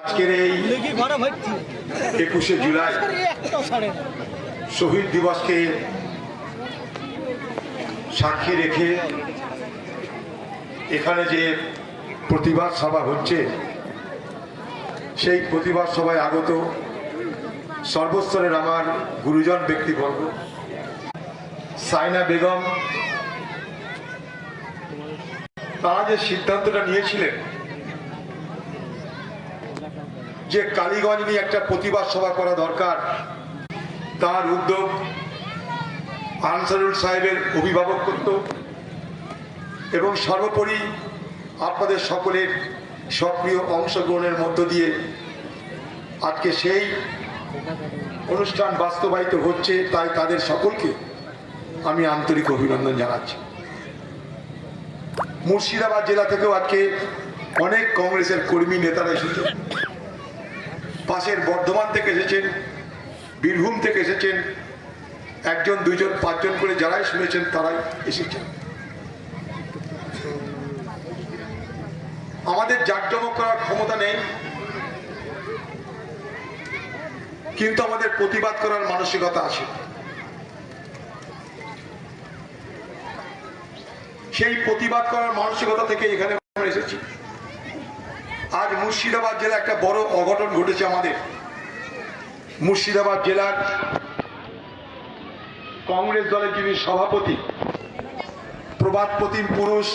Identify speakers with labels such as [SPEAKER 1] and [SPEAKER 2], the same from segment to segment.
[SPEAKER 1] আজকের এই একুশে জুলাই। শহীদ দিবসকে সাক্ষী রেখে এখানে যে প্রতিবাদ সভা হচ্ছে সেই প্রতিবাদ সভায় আগত সর্বস্তরের আমার গুরুজন ব্যক্তিবর্গ সাইনা বেগম তারা যে সিদ্ধান্তটা নিয়েছিলেন যে কালীগঞ্জ নিয়ে একটা প্রতিবাদ সভা করা দরকার, তার উদ্যোগ আনসারুল সাহেবের অভিভাবকত্ব এবং সর্বোপরি আপনাদের সকলের সক্রিয় অংশগ্রহণের মধ্য দিয়ে আজকে সেই অনুষ্ঠান বাস্তবায়িত হচ্ছে, তাই তাদের সকলকে আমি আন্তরিক অভিনন্দন জানাচ্ছি। মুর্শিদাবাদ জেলা থেকেও আজকে অনেক কংগ্রেসের কর্মী নেতারা এসেছে। পাশের বর্ধমান থেকে এসেছেন, বীরভূম থেকে এসেছেন, একজন, দুইজন, পাঁচজন করে যারাই শুনেছেন তারাই এসেছেন। আমাদের জাকজমক করার ক্ষমতা নেই, কিন্তু আমাদের প্রতিবাদ করার মানসিকতা আছে। সেই প্রতিবাদ করার মানসিকতা থেকে এখানে আমরা এসেছি। আজ মুর্শিদাবাদ জেলা একটা বড় অঘটন ঘটেছে আমাদের। মুর্শিদাবাদ জেলার কংগ্রেস দলের যিনি সভাপতি প্রবাদ প্রতিম পুরুষ,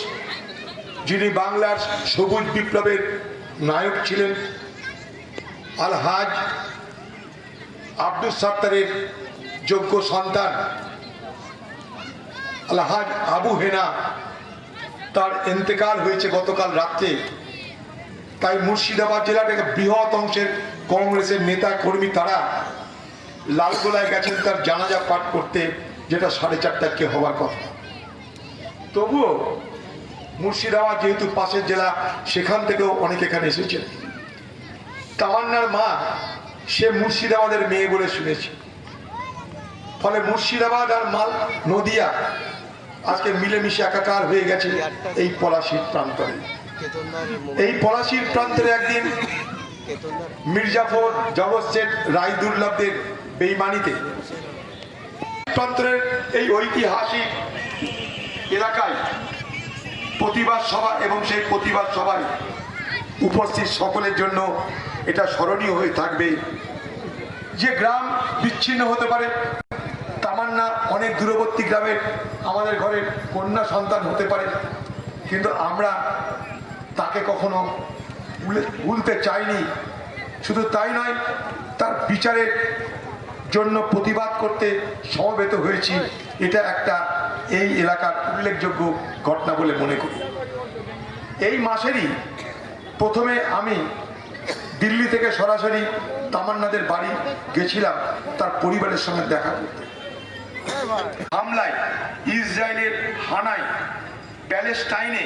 [SPEAKER 1] যিনি বাংলার সবুজ বিপ্লবের নায়ক ছিলেন, আলহাজ আব্দুল সাত্তারের যোগ্য সন্তান, আলহাজ আবু হেনা, তার এন্তেকাল হয়েছে গতকাল রাত্রে তাই মুর্শিদাবাদ জেলার একটা বৃহৎ অংশের কংগ্রেসের নেতা, কর্মী তারা লালগোলায় গেছেন তার জানাজা পাঠ করতে, যেটা সাড়ে চারটাকে হওয়ার কথা। তবুও মুর্শিদাবাদ যেহেতু পাশের জেলা, সেখান থেকেও অনেক এখানে এসেছেন। তামান্নার মা সে মুর্শিদাবাদের মেয়ে বলে শুনেছি। ফলে মুর্শিদাবাদ আর মাল, নদিয়া আজকে মিলেমিশে একাকার হয়ে গেছে এই পলাশির প্রান্তরে। এই পলাশির প্রান্তরে একদিন মির্জাফর জগৎ শেঠ রায় দুর্লভদের বেইমানিতে। প্রান্তরের এই ঐতিহাসিক এলাকায় প্রতিবাদ সভা এবং সেই প্রতিবাদ সভায় উপস্থিত সকলের জন্য এটা স্মরণীয় হয়ে থাকবে। যে গ্রাম বিচ্ছিন্ন হতে পারে তামান্না অনেক দূরবর্তী গ্রামের আমাদের ঘরের কন্যা সন্তান হতে পারে। কিন্তু আমরা তাকে কখনো ভুলতে চাইনি। শুধু তাই নয়, তার বিচারের জন্য প্রতিবাদ করতে সমবেত হয়েছি। এটা একটা এই এলাকার উল্লেখযোগ্য ঘটনা বলে মনে করি। এই মাসেরই প্রথমে আমি দিল্লি থেকে সরাসরি তামান্নাদের বাড়ি গেছিলাম, তার পরিবারের সঙ্গে দেখা করতে। হামলায় ইসরায়েলের হানায়, প্যালেস্টাইনে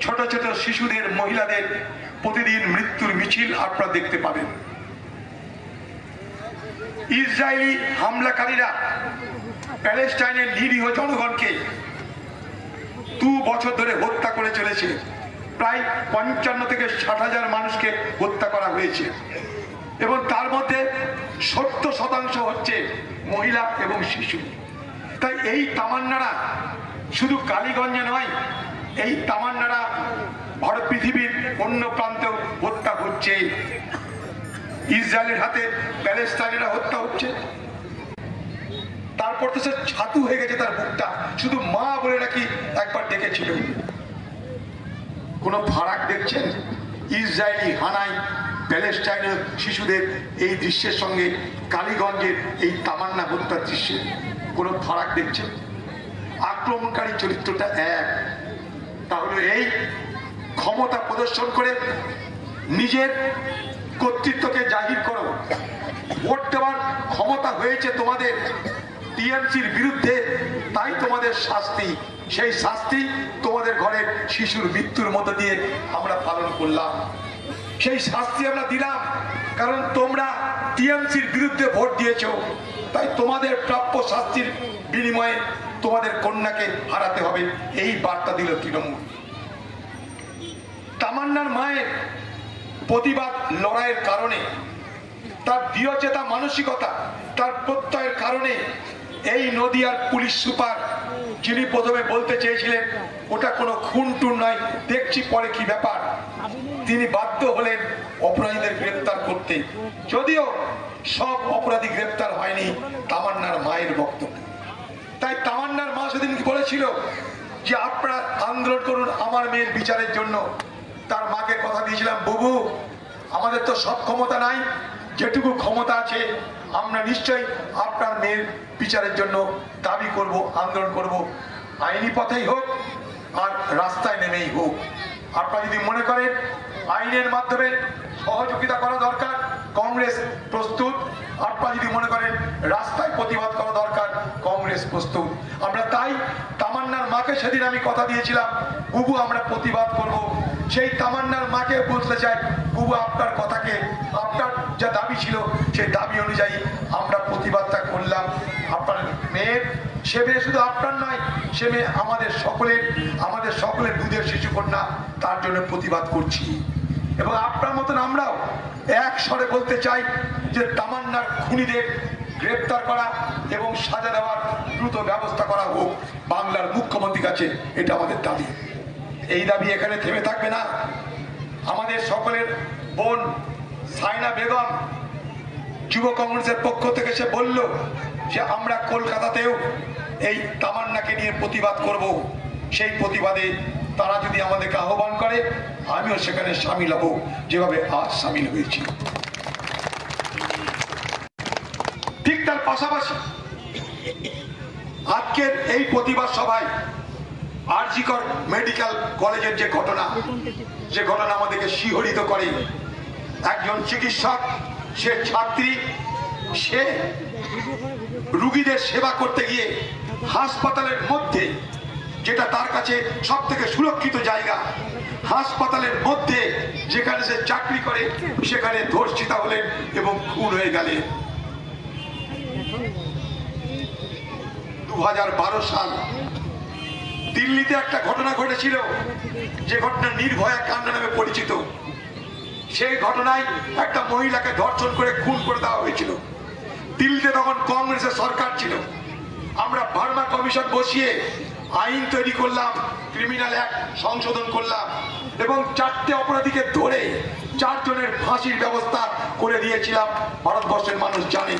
[SPEAKER 1] ছোট ছোট শিশুদের, মহিলাদের প্রতিদিন মৃত্যুর মিছিল আপনারা দেখতে পাবেন। ইসরায়েলি হামলাকারীরা প্যালেস্টাইনের নিরীহ জনগণকে দু বছর ধরে হত্যা করে চলেছে। প্রায় পঞ্চান্ন থেকে ষাট হাজার মানুষকে হত্যা করা হয়েছে। এবং তার মধ্যে সত্তর শতাংশ হচ্ছে মহিলা এবং শিশু। তাই এই তামান্নারা শুধু কালীগঞ্জে নয়, এই তামান্নারা ভারত পৃথিবীর অন্য প্রান্তেও হত্যা হচ্ছে। ইসরায়েলের হাতে প্যালেস্টাইনেরা হত্যা হচ্ছে। তারপর তো সে ছাতু হয়ে গেছে তার বুকটা। শুধু মা বলে নাকি একবার ডেকেছিল। কোনো ফারাক দেখছেন? ইসরায়েলি হানাই প্যালেস্টাইনের শিশুদের এই দৃশ্যের সঙ্গে কালীগঞ্জের এই তামান্না হত্যার দৃশ্যে কোনো ফারাক দেখছেন? আক্রমণকারী চরিত্রটা এক। তাহলে এই ক্ষমতা প্রদর্শন করে নিজের কর্তৃত্বকে জাহির করো। ভোট দেওয়ার ক্ষমতা হয়েছে তোমাদের। টিএমসির বিরুদ্ধে তাই তোমাদের শাস্তি। সেই শাস্তি তোমাদের ঘরের শিশুর মৃত্যুর মধ্যে দিয়ে আমরা পালন করলাম। সেই শাস্তি আমরা দিলাম, কারণ তোমরা টিএমসির বিরুদ্ধে ভোট দিয়েছ। তাই তোমাদের প্রাপ্য শাস্তির বিনিময়ে তোমাদের কন্যাকে হারাতে হবে। এই বার্তা দিল তৃণমূল। তামান্নার মায়ের প্রতিবাদ লড়াইয়ের কারণে, তার দৃঢ়চেতা মানসিকতা, তার প্রত্যয়ের কারণে এই নদিয়ার পুলিশ সুপার যিনি প্রথমে বলতে চেয়েছিলেন, ওটা কোনো খুন টুন নয়, দেখছি পরে কি ব্যাপার। তিনি বাধ্য হলেন অপরাধীদের গ্রেপ্তার করতে। যদিও সব অপরাধী গ্রেপ্তার হয়নি তামান্নার মায়ের বক্তব্য। তাই তামান্নার মা সেদিন বলেছিল যে, আপনারা আন্দোলন করুন আমার মেয়ের বিচারের জন্য। তার মাকে কথা দিয়েছিলাম, বুবু, আমাদের তো সব ক্ষমতা নাই, যেটুকু ক্ষমতা আছে, আমরা নিশ্চয়ই আপনার মেয়ের বিচারের জন্য দাবি করব, আন্দোলন করব। আইনি পথেই হোক আর রাস্তায় নেমেই হোক। আপনারা যদি মনে করেন, আইনের মাধ্যমে সহযোগিতা করা দরকার, কংগ্রেস প্রস্তুত। আপনারা যদি মনে করেন, রাস্তায় প্রতিবাদ করা দরকার, কংগ্রেস প্রস্তুত। আমরা তাই তামান্নার মাকে সেদিন আমি কথা দিয়েছিলাম, বুবু, আমরা প্রতিবাদ করব সেই তামান্নার মাকে বলতে চাই, বুবু, আপনার কথাকে, আপনার যা দাবি ছিল, সেই দাবি অনুযায়ী আমরা প্রতিবাদটা করলাম। আপনার মেয়ের, সে মেয়ে শুধু আপনার নয়, সে মেয়ে আমাদের সকলের আমাদের সকলের দুধের শিশু কন্যা, তার জন্য প্রতিবাদ করছি। এবং আপনার মতন আমরাও এক স্বরে বলতে চাই যে, তামান্নার খুনিদের গ্রেপ্তার করা এবং সাজা দেওয়ার দ্রুত ব্যবস্থা করা হোক, বাংলার মুখ্যমন্ত্রীর কাছে এটা আমাদের দাবি। এই দাবি এখানে থেমে থাকবে না। আমাদের সকলের বোন সাইনা বেগম যুব কংগ্রেসের পক্ষ থেকে সে বলল যে, আমরা কলকাতাতেও এই তামান্নাকে নিয়ে প্রতিবাদ করব। সেই প্রতিবাদে তারা যদি আমাদেরকে আহ্বান করে, আমিও সেখানে সামিল হব। যেভাবে আজ সামিল হয়েছি। ঠিক তার পাশাপাশি আজকের এই প্রতিবাদ সভায় আরজিকর মেডিকেল কলেজের যে ঘটনা যে ঘটনা আমাদেরকে শিহরিত করে। একজন চিকিৎসক, সে ছাত্রী, সে রুগীদের সেবা করতে গিয়ে হাসপাতালের মধ্যে, যেটা তার কাছে সব থেকে সুরক্ষিত জায়গা, হাসপাতালের মধ্যে যেখানে সে চাকরি করে, সেখানে ধর্ষিতা হলেন এবং খুন হয়ে গেলেন। দু হাজার বারো সাল দিল্লিতে একটা ঘটনা ঘটেছিল, যে ঘটনা নির্ভয়া কাণ্ড নামে পরিচিত। সেই ঘটনায় একটা মহিলাকে ধর্ষণ করে খুন করে দেওয়া হয়েছিল। দিল্লিতে তখন কংগ্রেসের সরকার ছিল। আমরা ভার্মা কমিশন বসিয়ে আইন তৈরি করলাম, ক্রিমিনাল অ্যাক্ট সংশোধন করলাম, এবং চারটে অপরাধীকে ধরে চারজনের ফাঁসির ব্যবস্থা করে দিয়েছিলাম। ভারতবর্ষের মানুষ জানে।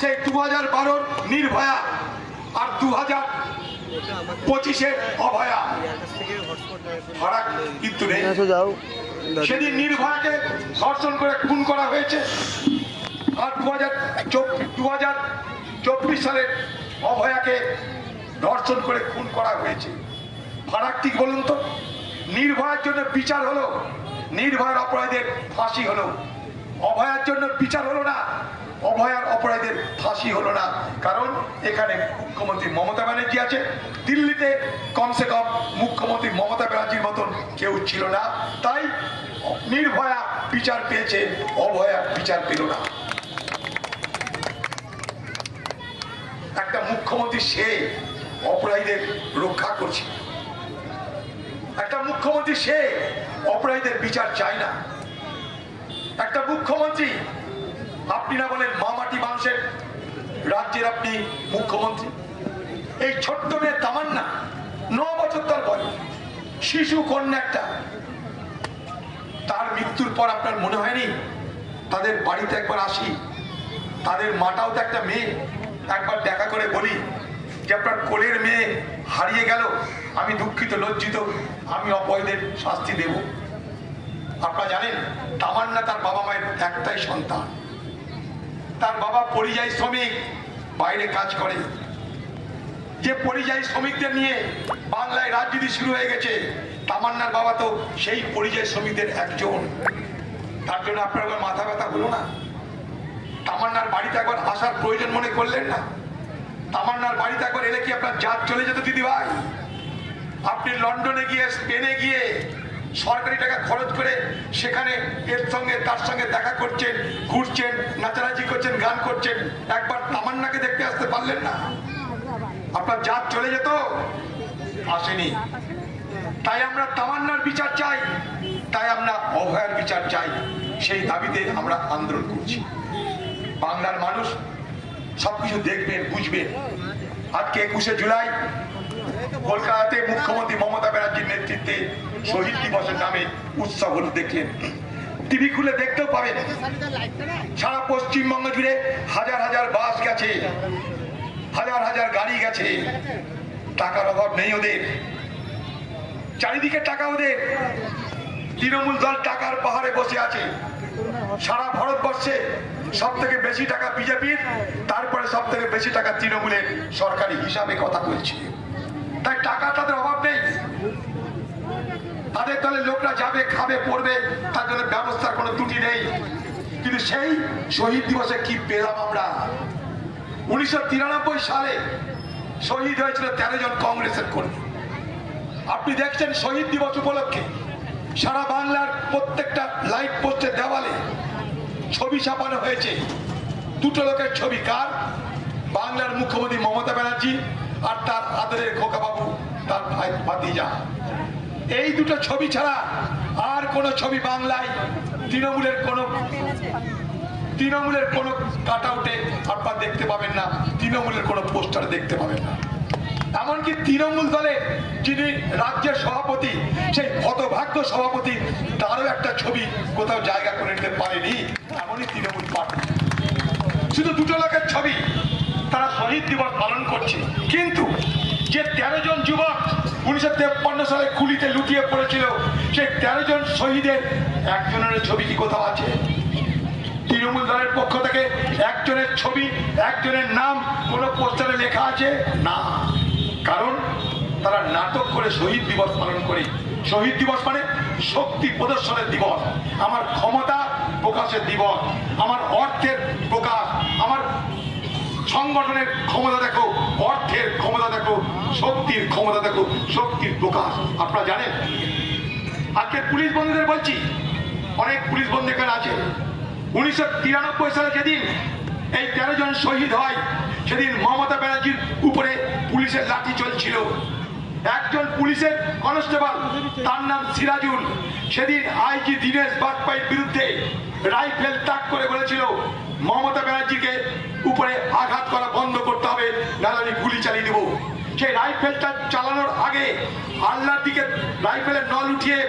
[SPEAKER 1] সেই দু হাজার বারোর নির্ভয়া আর দু হাজার পঁচিশের অভয়া। কিন্তু নেই। সেদিন নির্ভয়াকে ধর্ষণ করে খুন করা হয়েছে। আর দু হাজার দু হাজার চব্বিশ সালের অভয়াকে ধর্ষণ করে খুন করা হয়েছে। ফারাক ঠিক বলুন তো? নির্ভয়ার জন্য বিচার হলো নির্ভয়ার অপরাধের ফাঁসি হলো। অভয়ার জন্য বিচার হলো না। অভয়ার অপরাধীদের ফাঁসি হলো না। কারণ এখানে মুখ্যমন্ত্রী মমতা ব্যানার্জি আছে। দিল্লিতে কমসে কম মুখ্যমন্ত্রী মমতা ব্যানার্জির মতন কেউ ছিল না। তাই নির্ভয়া বিচার পেয়েছে, অভয়া বিচার পেল না। একটা মুখ্যমন্ত্রী সে অপরাধীদের রক্ষা করছে। একটা মুখ্যমন্ত্রী সে অপরাধীদের বিচার চায় না। একটা মুখ্যমন্ত্রী আপনি না বলেন মামাটি মানুষের রাজ্যের আপনি মুখ্যমন্ত্রী। এই ছোট্ট মেয়ে তামান্না, ন বছর তার বয়স, শিশু কন্যা একটা। তার মৃত্যুর পর আপনার মনে হয়নি? তাদের বাড়িতে একবার আসি, তাদের মাটাও তো একটা মেয়ে, একবার দেখা করে বলি যে আপনার কোলের মেয়ে হারিয়ে গেল, আমি দুঃখিত, লজ্জিত, আমি অপয়দের শাস্তি দেব। আপনারা জানেন, তামান্না তার বাবা মায়ের একটাই সন্তান। তার বাবা পরিযায়ী শ্রমিক, বাইরে কাজ করে। যে পরিযায়ী শ্রমিকদের নিয়ে বাংলায় রাজনীতি শুরু হয়ে গেছে, তামান্নার বাবা তো সেই পরিযায়ী শ্রমিকদের একজন। তার জন্য আপনার মাথা ব্যথা হলো না? তামান্নার বাড়িতে একবার আসার প্রয়োজন মনে করলেন না? তামান্নার বাড়িতে একবার এলে কি আপনার জাত চলে যেত দিদি ভাই আপনি লন্ডনে গিয়ে, স্পেনে গিয়ে সরকারি টাকা খরচ করে সেখানে এর সঙ্গে, তার সঙ্গে দেখা করছেন, ঘুরছেন, নাচানাচি করছেন, গান করছেন। একবার তামান্নাকে দেখতে আসতে পারলেন না। আপনার জাত চলে যেত? আসেনি। তাই আমরা তামান্নার বিচার চাই। তাই আমরা অভয়ার বিচার চাই। সেই দাবিতে আমরা আন্দোলন করছি। বাংলার মানুষ সবকিছু দেখবেন, বুঝবেন। আজকে একুশে জুলাই কলকাতাতে মুখ্যমন্ত্রী মমতা ব্যানার্জির নেতৃত্বে শহীদ দিবসের নামে উৎসব হলো দেখলেন। টিভি খুলে দেখতেও পাবেন। সারা পশ্চিমবঙ্গ জুড়ে হাজার হাজার বাস গেছে। হাজার হাজার গাড়ি গেছে। টাকার অভাব নেই ওদের। চারিদিকে টাকা ওদের। তৃণমূল দল টাকার পাহাড়ে বসে আছে। সারা ভারতবর্ষে সব থেকে বেশি টাকা বিজেপির, তারপরে সব থেকে বেশি টাকা তৃণমূলের সরকারি হিসাবে কথা বলছে। তাই টাকা তাদের অভাব তাদের দলের লোকরা যাবে, খাবে, পড়বে, তার জন্য ব্যবস্থার কোনো ত্রুটি নেই। কিন্তু সেই শহীদ দিবসে কি পেলাম আমরা? উনিশশো তিরানব্বই সালে শহীদ হয়েছিল তেরো জন কংগ্রেসের কর্মী। আপনি দেখছেন শহীদ দিবস উপলক্ষে সারা বাংলার প্রত্যেকটা লাইট পোস্টের দেওয়ালে ছবি ছাপানো হয়েছে। দুটো লোকের ছবি কার? বাংলার মুখ্যমন্ত্রী মমতা ব্যানার্জি আর তার আদরের খোকাবাবু, তার ভাই ভাতিজা। এই দুটো ছবি ছাড়া আর কোনো ছবি বাংলায় তৃণমূলের কোনো তৃণমূলের কোনো কাট আউটে আপনার দেখতে পাবেন না, তৃণমূলের কোনো পোস্টার দেখতে পাবেন না। এমনকি তৃণমূল দলের যিনি রাজ্যের সভাপতি, সেই হতভাগ্য সভাপতি, তারও একটা ছবি কোথাও জায়গা করে নিতে পারেনি, এমনই তৃণমূল পার্টি। শুধু দুটো লোকের ছবি, তারা শহীদ দিবস পালন করছে। কিন্তু যে তেরো জন যুবক উনিশশো তেপ্পান্ন সালে কুলিতে লুটিয়ে পড়েছিল, সেই তেরো জন শহীদের একজনের ছবি কি কোথাও আছে? তৃণমূল দলের পক্ষ থেকে একজনের ছবি, একজনের নাম কোনো পোস্টারে লেখা আছে? না। কারণ তারা নাটক করে শহীদ দিবস পালন করে। শহীদ দিবস মানে শক্তি প্রদর্শনের দিবস। আমার ক্ষমতা প্রকাশের দিবস, আমার অর্থের প্রকাশ। সংগঠনের ক্ষমতা দেখো, অর্থের ক্ষমতা দেখো, শক্তির ক্ষমতা দেখো, শক্তির প্রকাশ। আপনারা জানেন? আজকে পুলিশ বন্ধুদের বলছি, অনেক পুলিশ বন্ধু এখানে আছে। উনিশশো তিরানব্বই সালে যেদিন এই তেরো জন শহীদ হয়, সেদিন মমতা ব্যানার্জির উপরে পুলিশের লাঠি চলছিল। একজন পুলিশের কনস্টেবল, তার নাম সিরাজুল। সেদিন আইজি দীনেশ বাজপেয়ীর বিরুদ্ধে রাইফেল তাক করে বলেছিল মমতা ব্যানার্জিকে উপরে আঘাত করা বন্ধ করতে হবে, নাহলে আমি গুলি চালিয়ে দেবো। সেই রাইফেলটা চালানোর আগে আল্লাহর দিকে রাইফেলের নল উঠিয়ে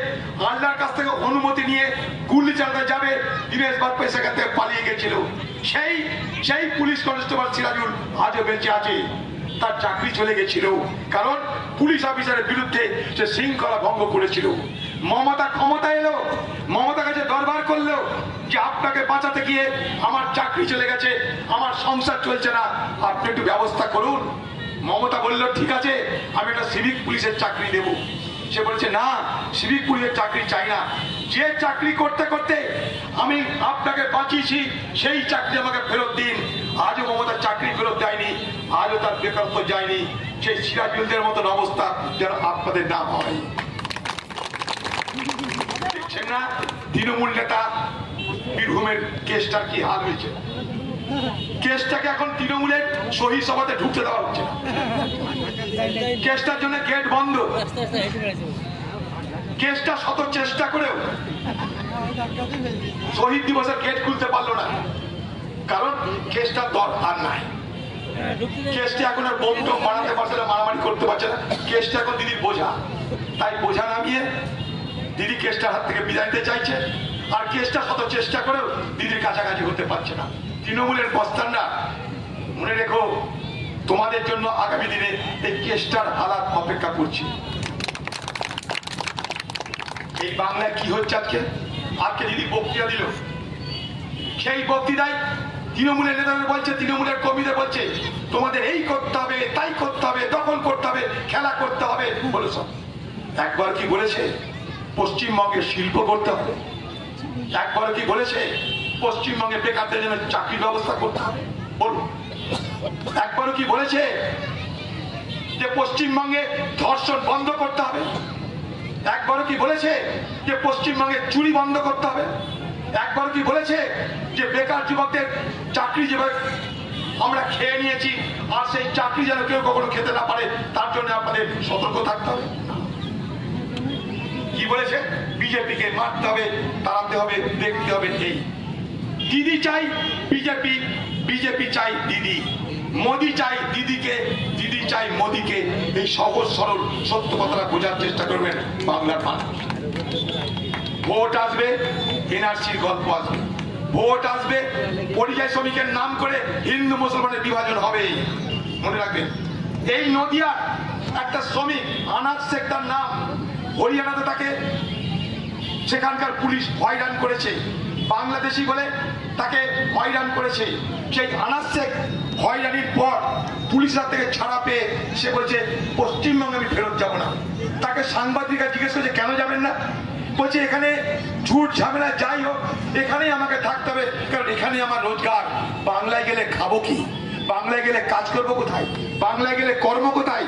[SPEAKER 1] আল্লাহর কাছ থেকে অনুমতি নিয়ে গুলি চালাতে যাবে, দিনেশ বাজপেয়ী সেখান থেকে পালিয়ে গেছিল। সেই সেই পুলিশ কনস্টেবল সিরাজুল আজও বেঁচে আছে। তার চাকরি চলে গেছিল, কারণ পুলিশ অফিসারের বিরুদ্ধে সে শৃঙ্খলা ভঙ্গ করেছিল। মমতা ক্ষমতা এলো, মমতা কাছে দরবার করল যে আপনাকে বাঁচাতে গিয়ে আমার চাকরি চলে গেছে, আমার সংসার চলছে না, আপনি একটু ব্যবস্থা করুন। মমতা বলল, ঠিক আছে, আমি একটা সিভিক পুলিশের চাকরি দেব। সে বলছে, না সিভিক পুলিশের চাকরি চাই না। যে চাকরি করতে করতে আমি আপনাকে বাঁচিয়েছি, সেই চাকরি আমাকে ফেরত দিন। আজও মমতা চাকরি ফেরত দেয়নি, আজও তার বেকারত্ব যায়নি। সেই সিরাজুলদের মতন অবস্থা যেন আপনাদের না হয়। দেখছেন না। তৃণমূল নেতা বীরভূমের কেসটার কি হাল হয়েছে? কেসটাকে এখন তৃণমূলের শহীদ সভাতে ঢুকতে দেওয়া হচ্ছে কেসটার জন্য গেট বন্ধ। কেসটা শত চেষ্টা করেও শহীদ দিবসের গেট খুলতে পারল না। কারণ কেসটার দরকার নাই। কেসটা এখন আর বোম মারাতে পারছে না, মারামারি করতে পারছে না। কেসটা এখন দিদির বোঝা। তাই বোঝা নামিয়ে দিদি কেসটার হাত থেকে বিদায় নিতে চাইছে, আর কেসটা শত চেষ্টা করেও দিদির কাছাকাছি হতে পারছে না। তৃণমূলের বস্তানরা, মনে রেখো, তোমাদের জন্য আগামী দিনে এই কেসটার হালাত অপেক্ষা করছি। এই বাংলায় কি হচ্ছে আজকে? আজকে দিদি বক্তৃতা দিল। সেই বক্তৃতায় তৃণমূলের নেতাদের বলছে, তৃণমূলের কর্মীদের বলছে, তোমাদের এই করতে হবে, তাই করতে হবে, দখল করতে হবে, খেলা করতে হবে, বলে সব। একবার কি বলেছে? পশ্চিমবঙ্গে শিল্প করতে হবে। একবার কি বলেছে? পশ্চিমবঙ্গে বেকারদের জন্য চাকরির ব্যবস্থা করতে হবে। বলুন। একবারও কি বলেছে? যে পশ্চিমবঙ্গে ধর্ষণ বন্ধ করতে হবে। একবারও কি বলেছে? যে পশ্চিমবঙ্গে চুরি বন্ধ করতে হবে। একবার কি বলেছে? যে বেকার যুবকদের চাকরি যেভাবে আমরা খেয়ে নিয়েছি, আর সেই চাকরি যেন কেউ কখনো খেতে না পারে, তার জন্য আপনাদের সতর্ক থাকতে হবে। কি বলেছে বিজেপিকে মারতে হবে, তাড়াতে হবে, দেখতে হবে এই। দিদি চাই বিজেপি বিজেপি চাই দিদি। মোদি চাই দিদিকে, দিদি চাই মোদিকে। এই সহজ, সরল, সত্য কথাটা বোঝার চেষ্টা করবেন বাংলার মানুষ। ভোট আসবে, এনআরসির গল্প আসবে। ভোট আসবে, পরিযায়ী শ্রমিকের নাম করে হিন্দু মুসলমানের বিভাজন হবে। মনে রাখবেন, এই নদিয়া একটা শ্রমিক, আনাজ শেখ তার নাম হরিয়ানাতে তাকে সেখানকার পুলিশ হয়রান করেছে। বাংলাদেশি বলে তাকে হয়রান করেছে। সেই আনাস শেখ হয়রানির পর পুলিশের থেকে ছাড়া পেয়ে সে বলছে, পশ্চিমবঙ্গে আমি ফেরত যাব না। তাকে সাংবাদিকরা জিজ্ঞেস করছে, কেন যাবেন না? বলছে, এখানে ঝুট ঝামেলা, যাই হোক, এখানেই আমাকে থাকতে হবে। কারণ এখানেই আমার রোজগার। বাংলায় গেলে খাব কি? বাংলায় গেলে কাজ করব কোথায়? বাংলায় গেলে কর্ম কোথায়?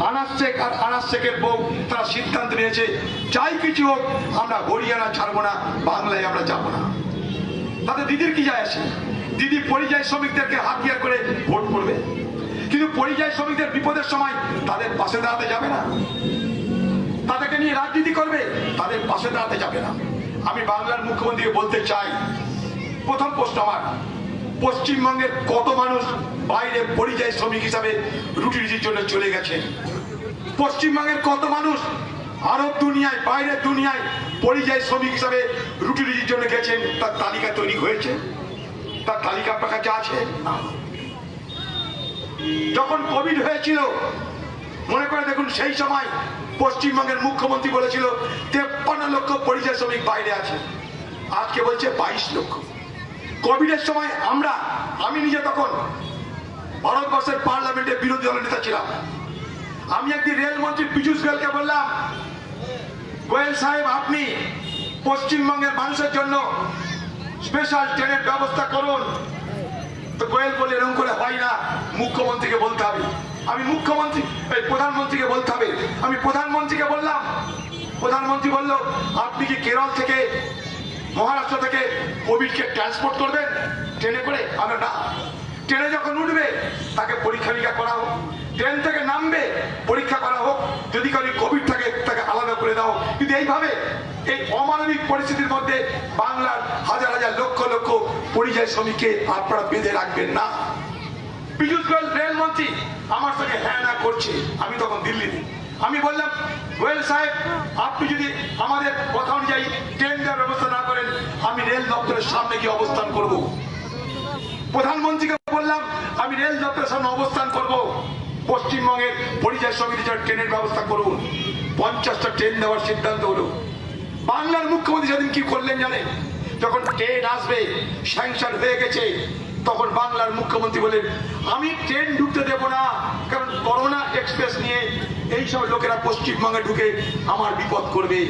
[SPEAKER 1] আনাস শেখ আর আনাস শেখের বউ তারা সিদ্ধান্ত নিয়েছে, যাই কিছু হোক, আমরা হরিয়ানা ছাড়বো না, বাংলায় আমরা যাব না। তাতে দিদির কি যায় আসে? দিদি পরিযায়ী শ্রমিকদেরকে হাতিয়ার করে ভোট করবে। কিন্তু পরিযায়ী শ্রমিকদের বিপদের সময় তাদের পাশে দাঁড়াতে যাবে না। তাদেরকে নিয়ে রাজনীতি করবে, তাদের পাশে দাঁড়াতে যাবে না। আমি বাংলার মুখ্যমন্ত্রীকে বলতে চাই, প্রথম প্রশ্ন আমার, পশ্চিমবঙ্গের কত মানুষ বাইরে পরিযায়ী শ্রমিক হিসাবে রুটি রুটির জন্য চলে গেছে। পশ্চিমবঙ্গের কত মানুষ আরব দুনিয়ায় বাইরের দুনিয়ায় পরিযায়ী শ্রমিক হিসাবে রুটি রুটির জন্য গেছেন, তার তালিকা তৈরি হয়েছে। তার তালিকা আপনার কাছে আছে? যখন কোভিড হয়েছিল, মনে করে দেখুন, সেই সময় পশ্চিমবঙ্গের মুখ্যমন্ত্রী বলেছিল, তেপ্পান্ন লক্ষ পরিযায়ী শ্রমিক বাইরে আছে। আজকে বলছে বাইশ লক্ষ। কোভিডের সময় আমরা, আমি নিজে তখন ভারতবর্ষের পার্লামেন্টে বিরোধী দলের নেতা ছিলাম। আমি একদিন রেলমন্ত্রী পীযূষ গোয়েলকে বললাম, গোয়েল সাহেব, আপনি পশ্চিমবঙ্গের মানুষের জন্য স্পেশাল ট্রেনের ব্যবস্থা করুন। তো গোয়েল বলে এরকম করে হয় না। মুখ্যমন্ত্রীকে বলতে হবে। আমি মুখ্যমন্ত্রী, এই প্রধানমন্ত্রীকে বলতে হবে। আমি প্রধানমন্ত্রীকে বললাম, প্রধানমন্ত্রী বলল, আপনি কি কেরল থেকে, মহারাষ্ট্র থেকে কোভিডকে ট্রান্সপোর্ট করবেন? ট্রেনে করে? আমরা না। ট্রেনে যখন উঠবে, তাকে পরীক্ষা নিরীক্ষা করা হোক। ট্রেন থেকে নামবে, পরীক্ষা করা হোক। যদি কারও কোভিড থাকে, তাকে আলাদা করে দাও। কিন্তু এইভাবে এই অমানবিক পরিস্থিতির মধ্যে বাংলার হাজার হাজার লক্ষ লক্ষ পরিযায়ী শ্রমিককে আপনারা বেঁধে রাখবেন না। পীযূষ গোয়েল রেলমন্ত্রী আমার সঙ্গে হ্যাঁ না করছে। আমি তখন দিল্লিতে। আমি বললাম গোয়েল সাহেব, আপনি যদি আমাদের কথা অনুযায়ী ট্রেন দেওয়ার ব্যবস্থা না করেন, আমি রেল দপ্তরের সামনে গিয়ে অবস্থান করব। প্রধানমন্ত্রীকে আমি রেল দপ্তরের সামনে অবস্থান করব। পশ্চিমবঙ্গের পরিযায়ী শ্রমিকদের ট্রেনের ব্যবস্থা করুন। পঞ্চাশটা ট্রেন দেওয়ার সিদ্ধান্ত হলো। বাংলার মুখ্যমন্ত্রী সেদিন কি করলেন জানেন? যখন ট্রেন আসবে, স্যাংশন হয়ে গেছে, তখন বাংলার মুখ্যমন্ত্রী বলেন, আমি ট্রেন ঢুকতে দেব না, কারণ করোনা এক্সপ্রেস নিয়ে এইসব লোকেরা পশ্চিমবঙ্গে ঢুকে আমার বিপদ করবে।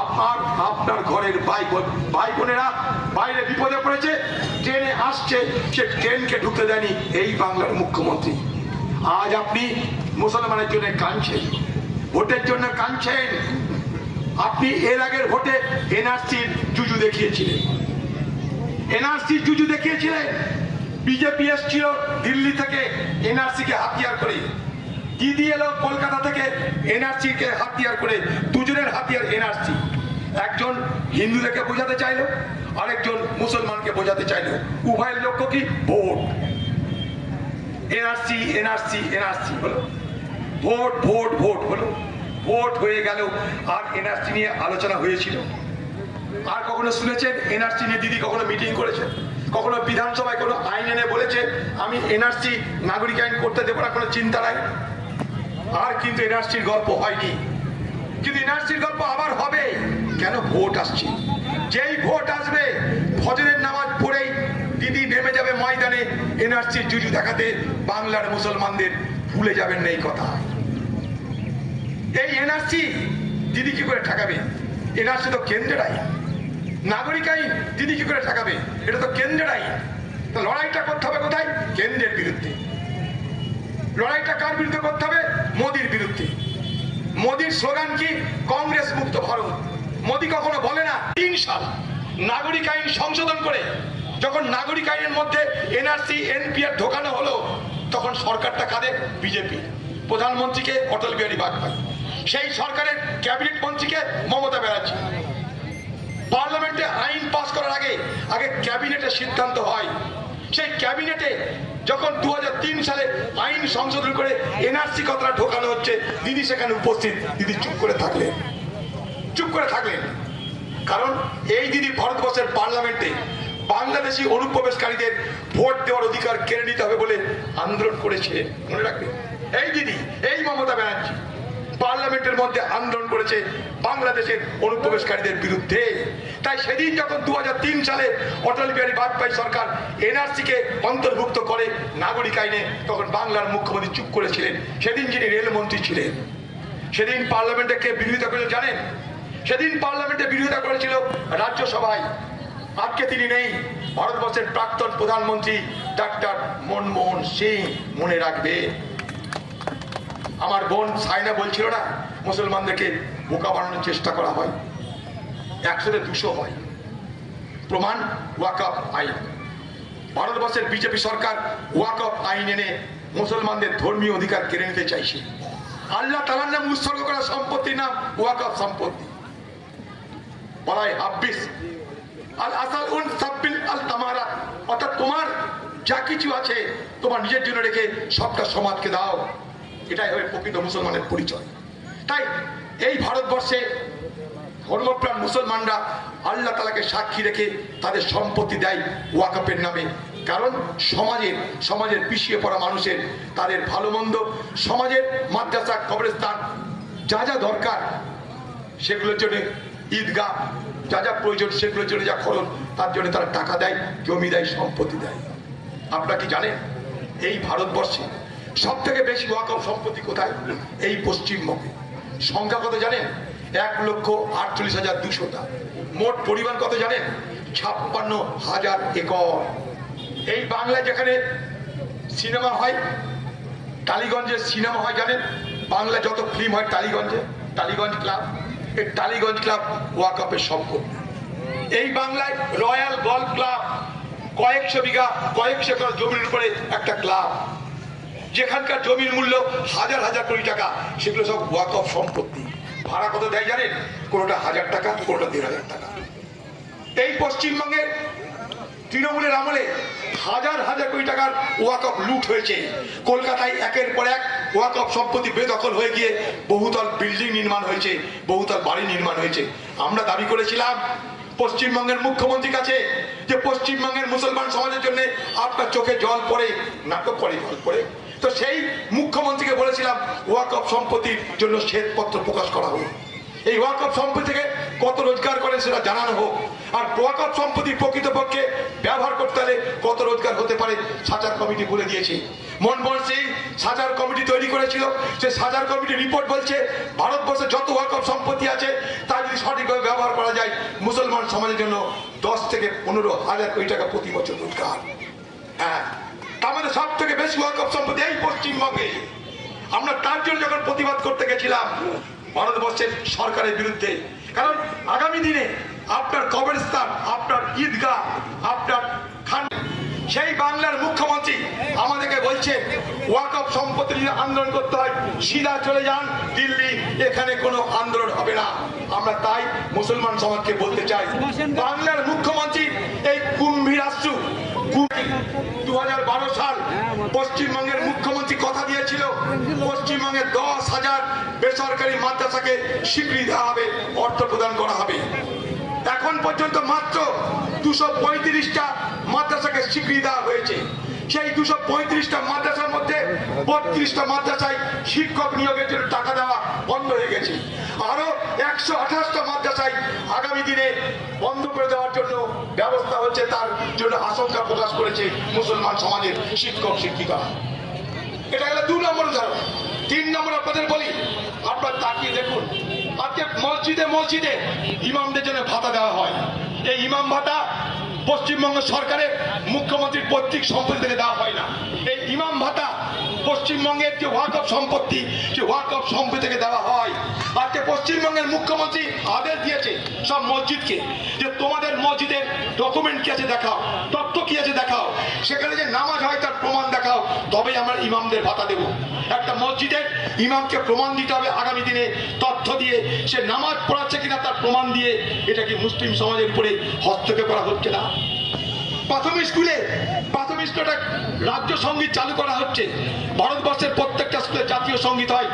[SPEAKER 1] আপনার আপনার ঘরের ভাই ভাই বোনেরা বাইরে বিপদে পড়েছে, ট্রেনে আসছে, সে ট্রেনকে ঢুকতে দেয়নি, এই বাংলার মুখ্যমন্ত্রী। আজ আপনি মুসলমানের জন্য কাঁদছেন, ভোটের জন্য কাঁদছেন। আপনি এর আগের ভোটে এনআরসির জুজু দেখিয়েছিলেন। এনআরসি জুজু দেখিয়েছিলেন। বিজেপি এসছিল দিল্লি থেকে এনআরসি কে হাতিয়ার করে। দিদি এলো কলকাতা থেকে এনআরসি কে হাতিয়ার করে, দুজনের হাতিয়ার এনআরসি একজন হিন্দুদেরকে বোঝাতে চাইলো, আরেকজন মুসলমানকে বোঝাতে চাইলো। উভয়ের লক্ষ্য কি? ভোট। এনআরসি এনআরসি এনআরসি হলো ভোট ভোট ভোট হলো ভোট হয়ে গেল আর এনআরসি নিয়ে আলোচনা হয়েছিল। আর কখনো শুনেছেন? এনআরসি নিয়ে দিদি কখনো মিটিং করেছে? কখনো বিধানসভায় কোনো আইন এনে বলেছে, আমি এনআরসি নাগরিক আইন করতে দেবো না, কোনো চিন্তা নাই আর কিন্তু এনআরসির গল্প হয়নি। কিন্তু এনআরসির গল্প আবার হবে। কেন ভোট আসছে? যেই ভোট আসবে, ফজরের নামাজ পড়েই দিদি নেমে যাবে ময়দানে এনআরসির জুজু দেখাতে বাংলার মুসলমানদের ভুলে যাবেন না এই কথা। এই এনআরসি দিদি কি করে ঠেকাবে? এনআরসি তো কেন্দ্রের আইন নাগরিক আইন দিদি কি করে ঠেকাবে? এটা তো কেন্দ্রের আইন তো লড়াইটা করতে হবে কোথায়? কেন্দ্রের বিরুদ্ধে। লড়াইটা কার বিরুদ্ধে করতে হবে? মোদির বিরুদ্ধে। মোদির স্লোগান কি? কংগ্রেস মুক্ত ভারত। মোদি কখনো বলে না, তিন সাল নাগরিক আইন সংশোধন করে যখন নাগরিক আইনের মধ্যে এনআরসি এনপিআর ঢোকানো হলো, তখন সরকারটা কাঁদে বিজেপি। প্রধানমন্ত্রীকে অটল বিহারী বাজপেয়ী। সেই সরকারের ক্যাবিনেট মন্ত্রীকে মমতা ব্যানার্জি। পার্লামেন্টে আইন পাস করার আগে আগে ক্যাবিনেটে সিদ্ধান্ত হয়। সেই ক্যাবিনেটে যখন দুহাজার তিন সালে আইন সংশোধন করে এনআরসি কথাটা ঢোকানো হচ্ছে, দিদি সেখানে উপস্থিত। দিদি চুপ করে থাকলেন। চুপ করে থাকলেন। কারণ এই দিদি ভারতবর্ষের পার্লামেন্টে বাংলাদেশি অনুপ্রবেশকারীদের ভোট দেওয়ার অধিকার কেড়ে নিতে হবে বলে আন্দোলন করেছে। মনে রাখবেন। এই দিদি, এই মমতা ব্যানার্জি। পার্লামেন্টের মধ্যে আন্দোলন করেছে বাংলাদেশের অনুপ্রবেশকারীদের বিরুদ্ধে। তাই সেদিন যখন দু হাজার তিন সালে অটল বিহারী বাজপেয়ী সরকার এনআরসি কে অন্তর্ভুক্ত করে নাগরিক আইনে, তখন বাংলার মুখ্যমন্ত্রী চুপ করেছিলেন। সেদিন যিনি রেলমন্ত্রী ছিলেন, সেদিন পার্লামেন্টে কে বিরোধিতা করে জানেন? সেদিন পার্লামেন্টে বিরোধিতা করেছিল রাজ্যসভায়। আজকে তিনি নেই, ভারতবর্ষের প্রাক্তন প্রধানমন্ত্রী ডাক্তার মনমোহন সিং মনে রাখবে। আমার বোন সাইনা বলছিল না, মুসলমানদেরকে বোকা বানানোর চেষ্টা করা হয়, একশোতে দুশো হয়। প্রমাণ ওয়াকআপ আইন। ভারতবর্ষের বিজেপি সরকার ওয়াকআপ আইন এনে মুসলমানদের ধর্মীয় অধিকার কেড়ে নিতে চাইছে। আল্লাহ তালার নাম উৎসর্গ করা সম্পত্তির নাম ওয়াকআপ সম্পত্তি। বলা হয় হাব্বিস। আল আসাল উন সাব্বিল আল তামারা। অর্থাৎ তোমার যা কিছু আছে, তোমার নিজের জন্য রেখে সবটা সমাজকে দাও। এটাই হবে প্রকৃত মুসলমানের পরিচয়। তাই এই ভারতবর্ষে ধর্মপ্রাণ মুসলমানরা আল্লাহ তালাকে সাক্ষী রেখে তাদের সম্পত্তি দেয় ওয়াকফের নামে। কারণ সমাজের সমাজের পিছিয়ে পড়া মানুষের, তাদের ভালো মন্দ, সমাজের মাদ্রাসা, কবরস্থান, যা যা দরকার, সেগুলোর জন্য ঈদগাহ, যা যা প্রয়োজন, সেগুলোর জন্য যা খরচ, তার জন্য তারা টাকা দেয়, জমি দেয়, সম্পত্তি দেয়। আপনারা কি জানেন? এই ভারতবর্ষে সব থেকে বেশি ওয়াকফ সম্পত্তি কোথায়? এই পশ্চিমবঙ্গে। সংখ্যা কত জানেন? এক লক্ষ আটচল্লিশ হাজার দুশোটা। মোট পরিমাণ কত জানেন? ছাপ্পান্ন হাজার একর। এই বাংলায় যেখানে সিনেমা হয়, টালিগঞ্জে সিনেমা হয় জানেন? বাংলা যত ফিল্ম হয় টালিগঞ্জে, টালিগঞ্জ ক্লাব। এই টালিগঞ্জ ক্লাব ওয়াকফের সম্পত্তি এই বাংলায় রয়্যাল গল্ফ ক্লাব কয়েকশো বিঘা, কয়েকশো একর জমির উপরে একটা ক্লাব। যেখানকার জমির মূল্য হাজার হাজার কোটি টাকা, সেগুলো সব ওয়াক অফ সম্পত্তি। ভাড়া কত দেয় জানেন? কোনোটা হাজার টাকা, কোনোটা দেড় হাজার টাকা। এই পশ্চিমবঙ্গের তৃণমূলের আমলে হাজার হাজার কোটি টাকার ওয়াকফ লুট হয়েছে। কলকাতায় একের পর এক ওয়াকফ সম্পত্তি বেদখল হয়ে গিয়ে বহুতল বিল্ডিং নির্মাণ হয়েছে, বহুতল বাড়ি নির্মাণ হয়েছে। আমরা দাবি করেছিলাম পশ্চিমবঙ্গের মুখ্যমন্ত্রীর কাছে যে পশ্চিমবঙ্গের মুসলমান সমাজের জন্য আপনার চোখে জল পড়ে, নাটক করে জল পড়ে। তো সেই মুখ্যমন্ত্রীকে বলেছিলাম ওয়াকফ সম্পত্তির জন্য শ্বেতপত্র প্রকাশ করা হোক। এই ওয়াকফ সম্পত্তি থেকে কত রোজগার করে সেটা জানানো হোক। আর ওয়াকফ সম্পত্তি প্রকৃতপক্ষে ব্যবহার করতে হলে কত রোজগার হতে পারে সাজার কমিটি বলে দিয়েছে। মনমোহন সিং সাজার কমিটি তৈরি করেছিল। সে সাজার কমিটি রিপোর্ট বলছে, ভারতবর্ষে যত ওয়াকফ সম্পত্তি আছে, তা যদি সঠিকভাবে ব্যবহার করা যায়, মুসলমান সমাজের জন্য দশ থেকে পনেরো হাজার কোটি টাকা প্রতি বছর রোজগার। হ্যাঁ সব থেকে বেশি ওয়াকফ সম্পত্তি এই পশ্চিমবঙ্গে। আমরা তার জন্য যখন প্রতিবাদ করতে গেছিলাম, ভারতবর্ষের সরকারের বিরুদ্ধে, কারণ আগামী দিনে আপনার কবরস্থান, আপনার ঈদগাহ, আপনার খান সেই বাংলার মুখ্যমন্ত্রী আমাদেরকে বলছে ওয়াকফ সম্পত্তি নিয়ে আন্দোলন করতে হয়, সিধা চলে যান, দিল্লি এখানে কোনো আন্দোলন হবে না। আমরা তাই মুসলমান সমাজকে বলতে চাই, বাংলার মুখ্যমন্ত্রী এই কুম্ভী রাষ্ট্র সাল পশ্চিমবঙ্গের মুখ্যমন্ত্রী কথা দিয়েছিল, পশ্চিমবঙ্গে দশ হাজার বেসরকারি মাদ্রাসাকে স্বীকৃতি দেওয়া হবে, অর্থ প্রদান করা হবে। এখন পর্যন্ত মাত্র দুশো পঁয়ত্রিশটা মাদ্রাসাকে স্বীকৃতি দেওয়া হয়েছে। সেই দুশো পঁয়ত্রিশটা মাদ্রাসার মধ্যে বত্রিশটা মাদ্রাসায় শিক্ষক নিয়োগের জন্য টাকা দেওয়া বন্ধ হয়ে গেছে আরও একশো আঠাশটা মাদ্রাসায় আগামী দিনে বন্ধ করে দেওয়ার জন্য ব্যবস্থা হচ্ছে তার জন্য আশঙ্কা প্রকাশ করেছে মুসলমান সমাজের শিক্ষক, শিক্ষিকা। এটা গেল দু নম্বর উদাহরণ। তিন নম্বর আপনাদের বলি, আপনার তাকিয়ে দেখুন, আজকে মসজিদে মসজিদে ইমামদের জন্য ভাতা দেওয়া হয়। এই ইমাম ভাতা পশ্চিমবঙ্গ সরকারের মুখ্যমন্ত্রীর পৈতৃক সম্পত্তি থেকে দেওয়া হয় না। এই ইমাম ভাতা পশ্চিমবঙ্গের যে ওয়াকফ সম্পত্তি, যে ওয়াকফ সম্পত্তি থেকে দেওয়া হয় আজকে পশ্চিমবঙ্গের মুখ্যমন্ত্রী আদেশ দিয়েছে সব মসজিদকে, যে তোমাদের মসজিদের ডকুমেন্ট কি আছে দেখাও, তথ্য কি আছে দেখাও, সেখানে যে নামাজ হয় তার প্রমাণ দেখাও, তবেই আমরা ইমামদের ভাতা দেব। একটা মসজিদের ইমামকে প্রমাণ দিতে হবে আগামী দিনে, তথ্য দিয়ে, সে নামাজ পড়াচ্ছে কিনা তার প্রমাণ দিয়ে, এটা কি মুসলিম সমাজের উপরে হস্তক্ষেপ করা হচ্ছে না? প্রাথমিক স্কুলে রাজ্য সংগীত চালু করা হচ্ছে। ভারতবর্ষের প্রত্যেকটা স্কুলে জাতীয় সংগীত হয়।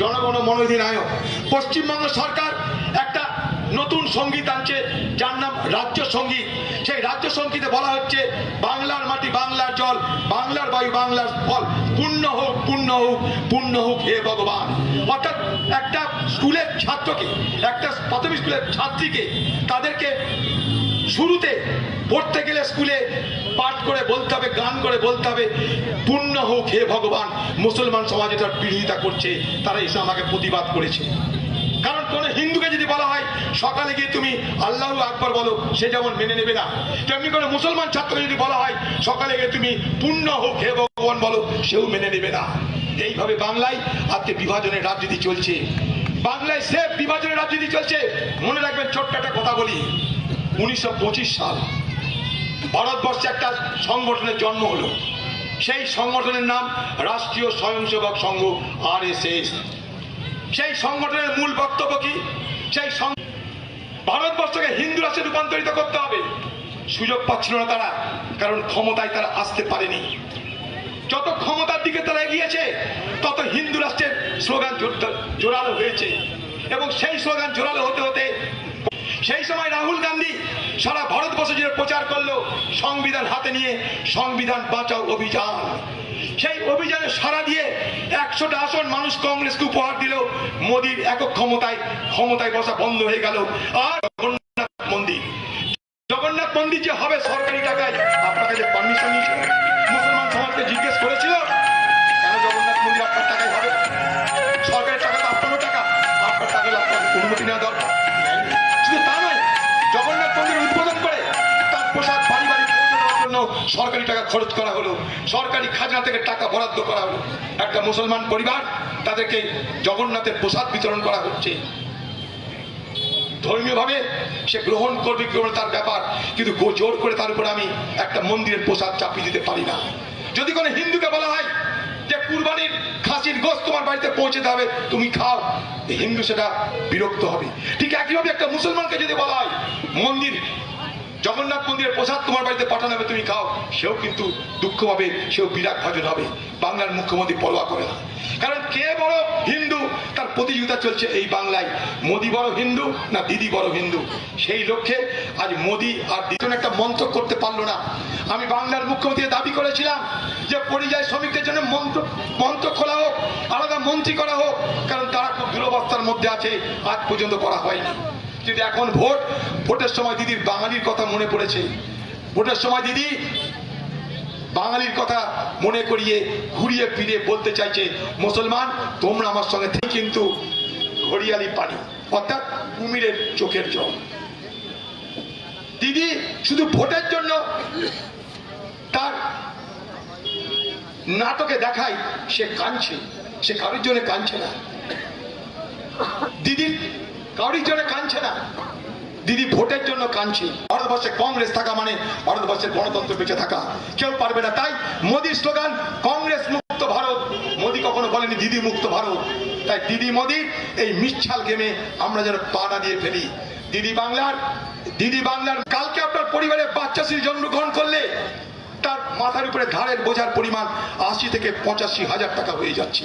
[SPEAKER 1] জনগণ মনোধিনায়ক পশ্চিমবঙ্গ সরকার একটা নতুন সংগীত আনছে, যার নাম রাজ্য সংগীত সেই রাজ্য সঙ্গীতে বলা হচ্ছে, বাংলার মাটি বাংলার জল, বাংলার বায়ু বাংলার ফল। পূর্ণ হোক পূর্ণ হোক পূর্ণ হোক হে ভগবান। অর্থাৎ একটা স্কুলের ছাত্রকে, একটা প্রাথমিক স্কুলের ছাত্রীকে তাদেরকে শুরুতে পড়তে গেলে স্কুলে পাঠ করে বলতে হবে, গান করে বলতে হবে। পূর্ণ হোক হে ভগবান, মুসলমান সমাজ এটার বিরোধিতা করছে, তারা এসে আমাকে প্রতিবাদ করেছে। কারণ কোন হিন্দুকে যদি বলা হয়, সকালে গিয়ে তুমি আল্লাহ আকবর বলো, সে যেমন মেনে নেবে না। তেমনি করে মুসলমান ছাত্রকে যদি বলা হয়, সকালে গিয়ে তুমি পূর্ণ হোক হে ভগবান বলো, সেও মেনে নেবে না। এইভাবে বাংলায় আজকে বিভাজনের রাজনীতি চলছে। বাংলায় সে বিভাজনের রাজনীতি চলছে। মনে রাখবেন, ছোট্ট একটা কথা বলি। উনিশশো পঁচিশ সাল ভারতবর্ষে একটা সংগঠনের জন্ম হলো। সেই সংগঠনের নাম রাষ্ট্রীয় স্বয়ংসেবক সংঘ আর সেই সংগঠনের মূল বক্তব্য কি? সেই ভারতবর্ষকে হিন্দু রাষ্ট্রে রূপান্তরিত করতে হবে। সুযোগ পাচ্ছিল না তারা, কারণ ক্ষমতায় তারা আসতে পারেনি। যত ক্ষমতার দিকে তারা এগিয়েছে, তত হিন্দু রাষ্ট্রের স্লোগান জোর- জোরালো হয়েছে। এবং সেই স্লোগান জোরালো হতে হতে সেই সময় রাহুল গান্ধী সারা ভারতবর্ষ যে প্রচার করল, সংবিধান হাতে নিয়ে, সংবিধান বাঁচাও অভিযান। সেই অভিযানে সারা দিয়ে একশোটা আসন মানুষ কংগ্রেসকে উপহার দিল, মোদীর একক ক্ষমতায় ক্ষমতায় বসা বন্ধ হয়ে গেল। আর জগন্নাথ মন্দির জগন্নাথ মন্দির যে হবে সরকারি টাকায় আপনার কাছে পারমিশন নিয়েছিল মুসলমান সমাজকে জিজ্ঞেস করেছিল জগন্নাথ মন্দির আপনার টাকায় হবে? সরকারের টাকা তো আপনারও টাকা, আপনার টাকা আপনার অনুমতি নেওয়া দরকার। সরকারি টাকা খরচ করা হলো, সরকারি খাজনা থেকে টাকা বরাদ্দ করা হলো। একটা মুসলমান পরিবার, তাদেরকে জগন্নাথের প্রসাদ বিতরণ করা হচ্ছে। ধর্মীয়ভাবে সে গ্রহণ করবে কি তার ব্যাপার, কিন্তু জোর করে তার উপরে আমি একটা মন্দিরের প্রসাদ চাপিয়ে দিতে পারি না। যদি কোনো হিন্দুকে বলা হয় যে, কুরবানির খাসির গোস্ত তোমার বাড়িতে পৌঁছে দেবে তুমি খাও। হিন্দু সেটা বিরক্ত হবে। ঠিক একইভাবে একটা মুসলমানকে যদি বলা হয়, মন্দির জগন্নাথ মন্দিরের প্রসাদ তোমার বাড়িতে পাঠানো হবে, তুমি খাও। সেও কিন্তু দুঃখ পাবে, সেও বিরাট ভাজন হবে। বাংলার মুখ্যমন্ত্রী পরোয়া করে না। কারণ কে বড় হিন্দু, তার প্রতিযোগিতা চলছে এই বাংলায়। মোদি বড় হিন্দু না দিদি বড় হিন্দু? সেই লক্ষ্যে আজ মোদি আর দ্বিতীয় একটা মন্ত্র করতে পারল না। আমি বাংলার মুখ্যমন্ত্রী দাবি করেছিলাম যে পরিযায়ী শ্রমিকদের জন্য মন্ত্র মন্ত্র খোলা হোক, আলাদা মন্ত্রী করা হোক। কারণ তারা খুব দুরবস্থার মধ্যে আছে, আজ পর্যন্ত করা হয়নি। কিন্তু এখন ভোট, ভোটের সময় দিদির বাঙালির কথা মনে পড়েছে। ভোটের সময় দিদি বাঙালির কথা মনে করিয়ে, ঘুরিয়ে ফিরিয়ে বলতে চাইছে, মুসলমান, তোমরা আমার সঙ্গে থেকে কিন্তু ঘড়িয়ালি পানি। অর্থাৎ কুমিরের চোখের জল। দিদি শুধু ভোটের জন্য তার নাটকে দেখায়, সে কাঁদছে। সে কারোর জন্য কাঁদছে না। দিদির কারোর জন্য কাঁদছে না। দিদি ভোটের জন্য কাঁদছে। ভারতবর্ষে কংগ্রেস থাকা মানে ভারতবর্ষের গণতন্ত্র বেঁচে থাকা। কেউ পারবে না। তাই মোদির স্লোগান, কংগ্রেস মুক্ত ভারত। মোদি কখনো বলেনি, দিদি মুক্ত ভারত। তাই দিদি মোদির এই মিচ্ছাল গেমে আমরা যেন পা না দিয়ে ফেলি। দিদি বাংলার দিদি বাংলার, কালকে আপনার পরিবারের বাচ্চা জন্মগ্রহণ করলে তার মাথার উপরে ধারের বোঝার পরিমাণ আশি থেকে পঁচাশি হাজার টাকা হয়ে যাচ্ছে।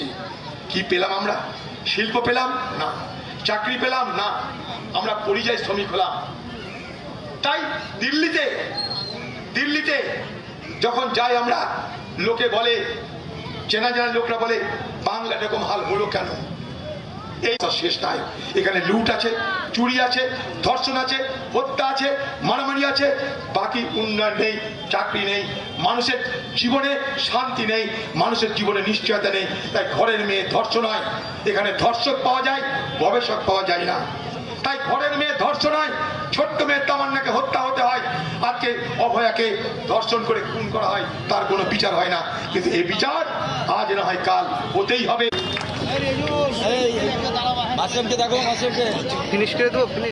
[SPEAKER 1] কি পেলাম আমরা? শিল্প পেলাম? না। চাকরি পেলাম? না। আমরা পরিযায়ী শ্রমিক হলাম। তাই দিল্লিতে দিল্লিতে যখন যাই আমরা, লোকে বলে, চেনা জানা লোকরা বলে বাংলা এরকম হাল হলো কেন? শেষ নাই এখানে লুট আছে, চুরি আছে, ধর্ষণ আছে, হত্যা আছে, মারামারি আছে, বাকি উন্নয়ন নেই, চাকরি নেই, মানুষের জীবনে শান্তি নেই, মানুষের জীবনে নিশ্চয়তা নেই, তাই ঘরের মেয়ে ধর্ষণ হয়। এখানে ধর্ষক পাওয়া যায়, গবেষক পাওয়া যায় না। তাই ঘরের মেয়ে ধর্ষণ হয়, ছোট্ট মেয়ের তামান্নাকে হত্যা হতে হয়। আজকে অভয়াকে ধর্ষণ করে খুন করা হয় তার কোনো বিচার হয় না কিন্তু এই বিচার আজ না হয় কাল হতেই হবে
[SPEAKER 2] মাসেমকে দেখো
[SPEAKER 3] ফিনিশ করে দেবো